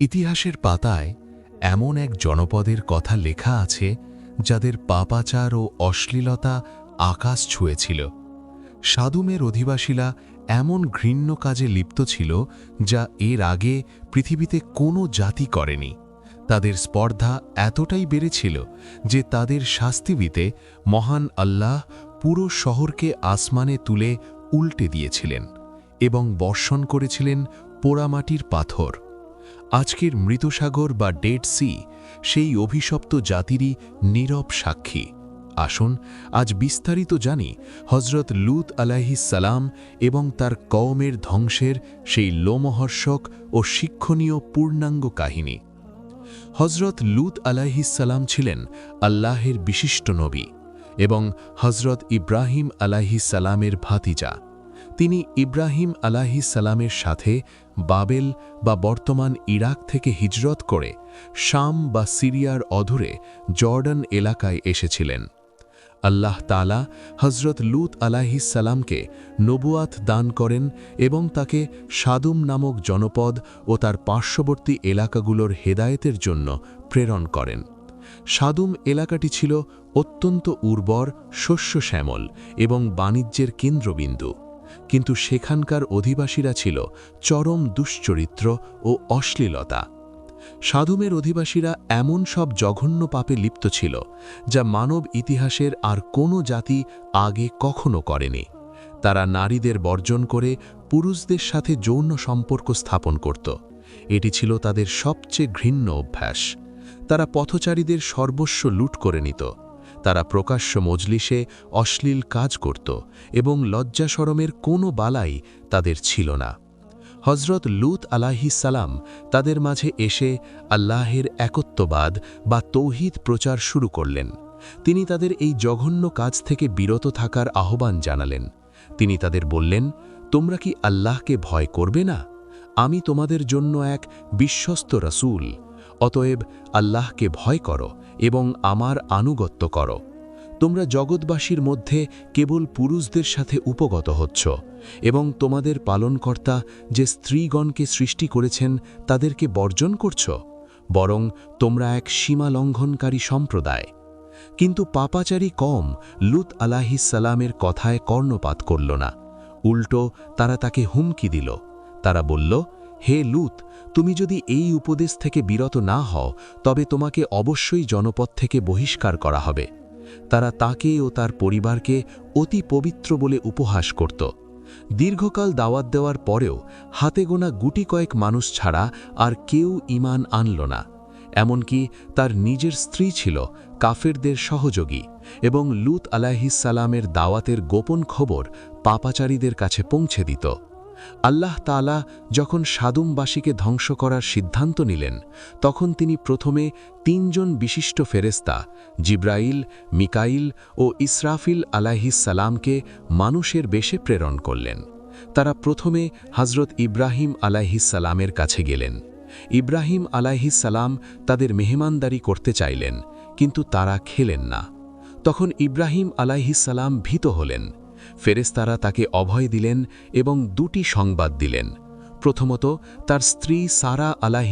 ইতিহাসের পাতায় এমন এক জনপদের কথা লেখা আছে, যাদের পাপাচার ও অশ্লীলতা আকাশ ছুঁয়েছিল। সাদুমের অধিবাসীরা এমন ঘৃণ্য কাজে লিপ্ত ছিল, যা এর আগে পৃথিবীতে কোনো জাতি করেনি। তাদের স্পর্ধা এতটাই বেড়েছিল যে তাদের শাস্তিবিতে মহান আল্লাহ পুরো শহরকে আসমানে তুলে উল্টে দিয়েছিলেন এবং বর্ষণ করেছিলেন পোড়ামাটির পাথর। আজকের মৃতসাগর বা ডেড সি, সেই অভিশপ্ত জাতিরই নীরব সাক্ষী। আসুন, আজ বিস্তারিত জানি হজরত লুত সালাম এবং তার কওমের ধ্বংসের সেই লোমহর্ষক ও শিক্ষণীয় পূর্ণাঙ্গ কাহিনী। হজরত লুত সালাম ছিলেন আল্লাহের বিশিষ্ট নবী এবং হজরত ইব্রাহিম সালামের ভাতিজা। তিনি ইব্রাহিম আলাহি সালামের সাথে বাবেল বা বর্তমান ইরাক থেকে হিজরত করে শাম বা সিরিয়ার অধুরে জর্ডান এলাকায় এসেছিলেন। আল্লাহ তালা হজরত লুত সালামকে নবুয়াত দান করেন এবং তাকে সাদুম নামক জনপদ ও তার পার্শ্ববর্তী এলাকাগুলোর হেদায়েতের জন্য প্রেরণ করেন। সাদুম এলাকাটি ছিল অত্যন্ত উর্বর শস্য শ্যামল এবং বাণিজ্যের কেন্দ্রবিন্দু। কিন্তু সেখানকার অধিবাসীরা ছিল চরম দুশ্চরিত্র ও অশ্লীলতা। সাধুমের অধিবাসীরা এমন সব জঘন্য পাপে লিপ্ত ছিল, যা মানব ইতিহাসের আর কোনো জাতি আগে কখনো করেনি। তারা নারীদের বর্জন করে পুরুষদের সাথে যৌন সম্পর্ক স্থাপন করত। এটি ছিল তাদের সবচেয়ে ঘৃণ্য অভ্যাস। তারা পথচারীদের সর্বস্ব লুট করে নিত। তারা প্রকাশ্য মজলিসে অশ্লীল কাজ করত এবং লজ্জাসরমের কোনো বালাই তাদের ছিল না। হজরত লুত সালাম তাদের মাঝে এসে আল্লাহের একত্ববাদ বা তৌহিদ প্রচার শুরু করলেন। তিনি তাদের এই জঘন্য কাজ থেকে বিরত থাকার আহ্বান জানালেন। তিনি তাদের বললেন, তোমরা কি আল্লাহকে ভয় করবে না? আমি তোমাদের জন্য এক বিশ্বস্ত রসুল। অতএব আল্লাহকে ভয় করো। এবং আমার আনুগত্য করো। তোমরা জগৎবাসীর মধ্যে কেবল পুরুষদের সাথে উপগত হচ্ছ এবং তোমাদের পালনকর্তা যে স্ত্রীগণকে সৃষ্টি করেছেন তাদেরকে বর্জন করছ, বরং তোমরা এক সীমা লঙ্ঘনকারী সম্প্রদায়। কিন্তু পাপাচারী কম লুত সালামের কথায় কর্ণপাত করল না। উল্টো তারা তাকে হুমকি দিল। তারা বলল হে লুত, তুমি যদি এই উপদেশ থেকে বিরত না হও, তবে তোমাকে অবশ্যই জনপদ থেকে বহিষ্কার করা হবে। তারা তাকে ও তার পরিবারকে অতি পবিত্র বলে উপহাস করত। দীর্ঘকাল দাওয়াত দেওয়ার পরেও হাতে গোনা গুটি কয়েক মানুষ ছাড়া আর কেউ ইমান আনল না। এমনকি তার নিজের স্ত্রী ছিল, কাফেরদের সহযোগী, এবং লুত আলাহিসাল্লামের দাওয়াতের গোপন খবর পাপাচারীদের কাছে পৌঁছে দিত। আল্লাহ তালা যখন সাদুমবাসীকে ধ্বংস করার সিদ্ধান্ত নিলেন, তখন তিনি প্রথমে তিনজন বিশিষ্ট ফেরেস্তা জিব্রাইল, মিকাইল ও ইসরাফিল সালামকে মানুষের বেশে প্রেরণ করলেন। তারা প্রথমে হজরত ইব্রাহিম সালামের কাছে গেলেন। ইব্রাহিম সালাম তাদের মেহমানদারি করতে চাইলেন, কিন্তু তারা খেলেন না। তখন ইব্রাহিম সালাম ভীত হলেন। ফেরেস্তারা তাকে অভয় দিলেন এবং দুটি সংবাদ দিলেন। প্রথমত, তার স্ত্রী সারা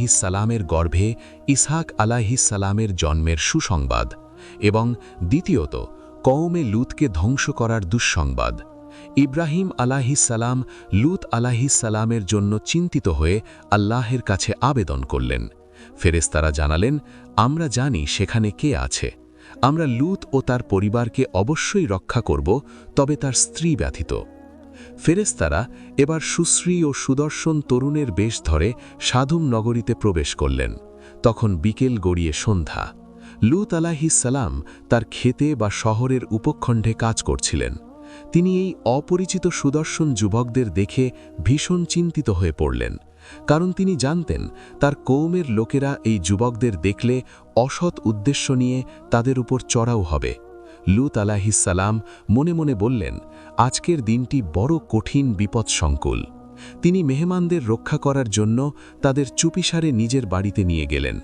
সালামের গর্ভে ইসহাক সালামের জন্মের সুসংবাদ এবং দ্বিতীয়ত, কওমে লুতকে ধ্বংস করার দুঃসংবাদ। ইব্রাহিম সালাম লুত সালামের জন্য চিন্তিত হয়ে আল্লাহের কাছে আবেদন করলেন। ফেরেস্তারা জানালেন, আমরা জানি সেখানে কে আছে। আমরা লুত ও তার পরিবারকে অবশ্যই রক্ষা করব, তবে তার স্ত্রী ব্যথিত। ফেরেস্তারা এবার সুশ্রী ও সুদর্শন তরুণের বেশ ধরে সাধুম নগরীতে প্রবেশ করলেন। তখন বিকেল গড়িয়ে সন্ধ্যা। লুত সালাম তার খেতে বা শহরের উপখণ্ডে কাজ করছিলেন। তিনি এই অপরিচিত সুদর্শন যুবকদের দেখে ভীষণ চিন্তিত হয়ে পড়লেন। কারণ তিনি জানতেন তার কৌমের লোকেরা এই যুবকদের দেখলে অসৎ উদ্দেশ্য নিয়ে তাদের উপর চড়াও হবে। লুত আলাহিসাল্লাম মনে মনে বললেন, আজকের দিনটি বড় কঠিন বিপদসংকুল। তিনি মেহমানদের রক্ষা করার জন্য তাদের চুপিসারে নিজের বাড়িতে নিয়ে গেলেন।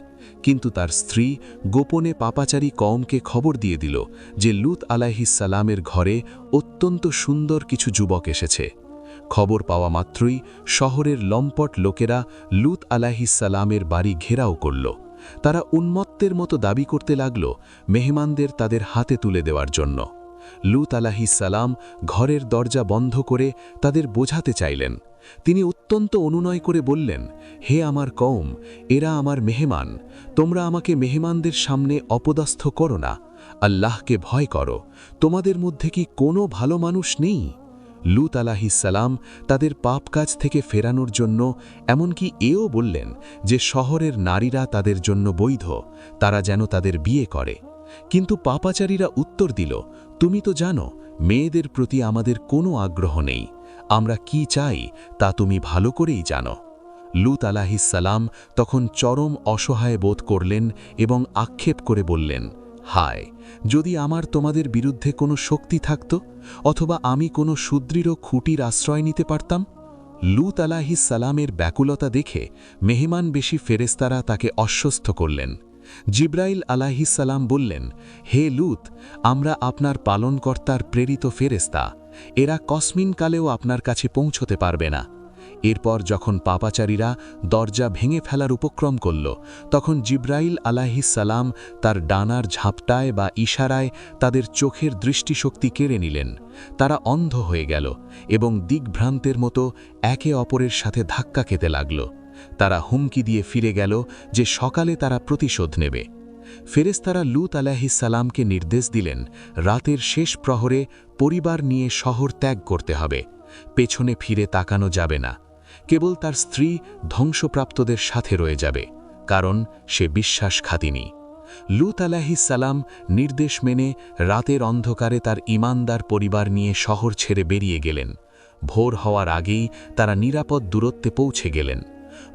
কিন্তু তার স্ত্রী গোপনে পাপাচারী কমকে খবর দিয়ে দিল যে লুত আলাহিসাল্লামের ঘরে অত্যন্ত সুন্দর কিছু যুবক এসেছে। খবর পাওয়া মাত্রই শহরের লম্পট লোকেরা লুত আলাহিসালামের বাড়ি ঘেরাও করল। তারা উন্মত্তের মতো দাবি করতে লাগল মেহমানদের তাদের হাতে তুলে দেওয়ার জন্য। লুত আলাহিসাল্লাম ঘরের দরজা বন্ধ করে তাদের বোঝাতে চাইলেন। তিনি অত্যন্ত অনুনয় করে বললেন, হে আমার কওম, এরা আমার মেহমান। তোমরা আমাকে মেহমানদের সামনে অপদস্থ করো না। আল্লাহকে ভয় করো। তোমাদের মধ্যে কি কোনো ভালো মানুষ নেই? লুত আলাহিসাল্লাম তাদের পাপ কাজ থেকে ফেরানোর জন্য, এমনকি এও বললেন যে শহরের নারীরা তাদের জন্য বৈধ, তারা যেন তাদের বিয়ে করে। কিন্তু পাপাচারীরা উত্তর দিল, তুমি তো জানো, মেয়েদের প্রতি আমাদের কোনো আগ্রহ নেই। আমরা কি চাই তা তুমি ভালো করেই জানো। লুত আলাহিসাল্লাম তখন চরম অসহায় বোধ করলেন এবং আক্ষেপ করে বললেন হায়, যদি আমার তোমাদের বিরুদ্ধে কোনো শক্তি থাকত, অথবা আমি কোনো সুদৃঢ় খুঁটির আশ্রয় নিতে পারতাম? লুত আলাহিস সালামের ব্যাকুলতা দেখে মেহমান বেশি ফেরেস্তারা তাকে অস্বস্থ করলেন। জিব্রাইল আলাহিসাল্লাম বললেন, হে লুত, আমরা আপনার পালনকর্তার প্রেরিত ফেরেস্তা এরা কসমিন কালেও আপনার কাছে পৌঁছতে পারবে না। এরপর যখন পাপাচারীরা দরজা ভেঙে ফেলার উপক্রম করল, তখন জিব্রাইল আলাহিসাল্লাম তার ডানার ঝাপটায় বা ইশারায় তাদের চোখের দৃষ্টিশক্তি কেড়ে নিলেন। তারা অন্ধ হয়ে গেল এবং দিগ্ভ্রান্তের মতো একে অপরের সাথে ধাক্কা খেতে লাগল। তারা হুমকি দিয়ে ফিরে গেল যে সকালে তারা প্রতিশোধ নেবে। ফেরেস্তারা লুত আলাহিসাল্লামকে নির্দেশ দিলেন, রাতের শেষ প্রহরে পরিবার নিয়ে শহর ত্যাগ করতে হবে। পেছনে ফিরে তাকানো যাবে না। কেবল তার স্ত্রী ধ্বংসপ্রাপ্তদের সাথে রয়ে যাবে, কারণ সে বিশ্বাস বিশ্বাসঘাতিনী। লুত সালাম নির্দেশ মেনে রাতের অন্ধকারে তার ইমানদার পরিবার নিয়ে শহর ছেড়ে বেরিয়ে গেলেন। ভোর হওয়ার আগেই তারা নিরাপদ দূরত্বে পৌঁছে গেলেন।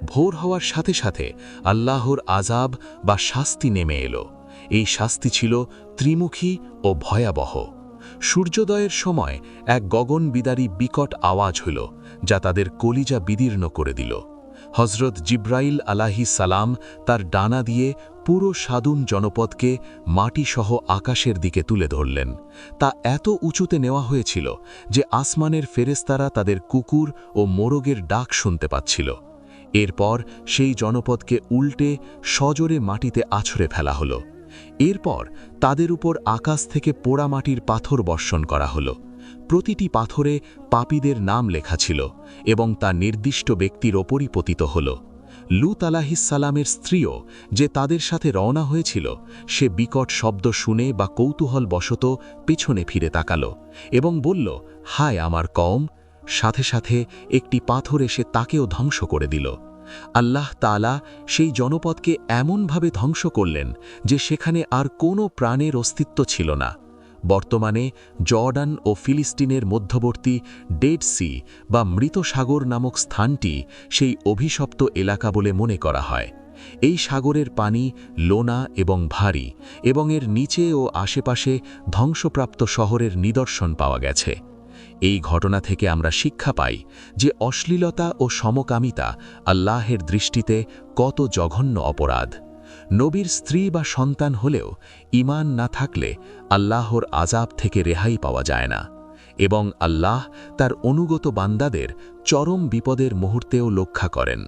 ভোর হওয়ার সাথে সাথে আল্লাহর আজাব বা শাস্তি নেমে এলো। এই শাস্তি ছিল ত্রিমুখী ও ভয়াবহ। সূর্যোদয়ের সময় এক গগন বিদারী বিকট আওয়াজ হইল, যা তাদের কলিজা বিদীর্ণ করে দিল। হজরত জিব্রাইল আলাহি সালাম তার ডানা দিয়ে পুরো সাদুন জনপদকে মাটিসহ আকাশের দিকে তুলে ধরলেন। তা এত উঁচুতে নেওয়া হয়েছিল যে আসমানের ফেরেস্তারা তাদের কুকুর ও মোরগের ডাক শুনতে পাচ্ছিল। এরপর সেই জনপদকে উল্টে সজোরে মাটিতে আছড়ে ফেলা হলো। এরপর তাদের উপর আকাশ থেকে পোড়ামাটির পাথর বর্ষণ করা হলো। প্রতিটি পাথরে পাপীদের নাম লেখা ছিল এবং তা নির্দিষ্ট ব্যক্তির ওপরই পতিত হল। লুত আলাহিসাল্লামের স্ত্রীও যে তাদের সাথে রওনা হয়েছিল, সে বিকট শব্দ শুনে বা কৌতূহল বশত পেছনে ফিরে তাকাল এবং বলল, হায় আমার কম সাথে সাথে একটি পাথর এসে তাকেও ধ্বংস করে দিল। আল্লাহ তালা সেই জনপদকে এমনভাবে ধ্বংস করলেন যে সেখানে আর কোনো প্রাণের অস্তিত্ব ছিল না। বর্তমানে জর্ডান ও ফিলিস্তিনের মধ্যবর্তী ডেড সি বা মৃত সাগর নামক স্থানটি সেই অভিশপ্ত এলাকা বলে মনে করা হয়। এই সাগরের পানি লোনা এবং ভারী এবং এর নিচে ও আশেপাশে ধ্বংসপ্রাপ্ত শহরের নিদর্শন পাওয়া গেছে। এই ঘটনা থেকে আমরা শিক্ষা পাই যে অশ্লীলতা ও সমকামিতা আল্লাহের দৃষ্টিতে কত জঘন্য অপরাধ। নবীর স্ত্রী বা সন্তান হলেও ইমান না থাকলে আল্লাহর আজাব থেকে রেহাই পাওয়া যায় না এবং আল্লাহ তার অনুগত বান্দাদের চরম বিপদের মুহূর্তেও লক্ষ্য করেন।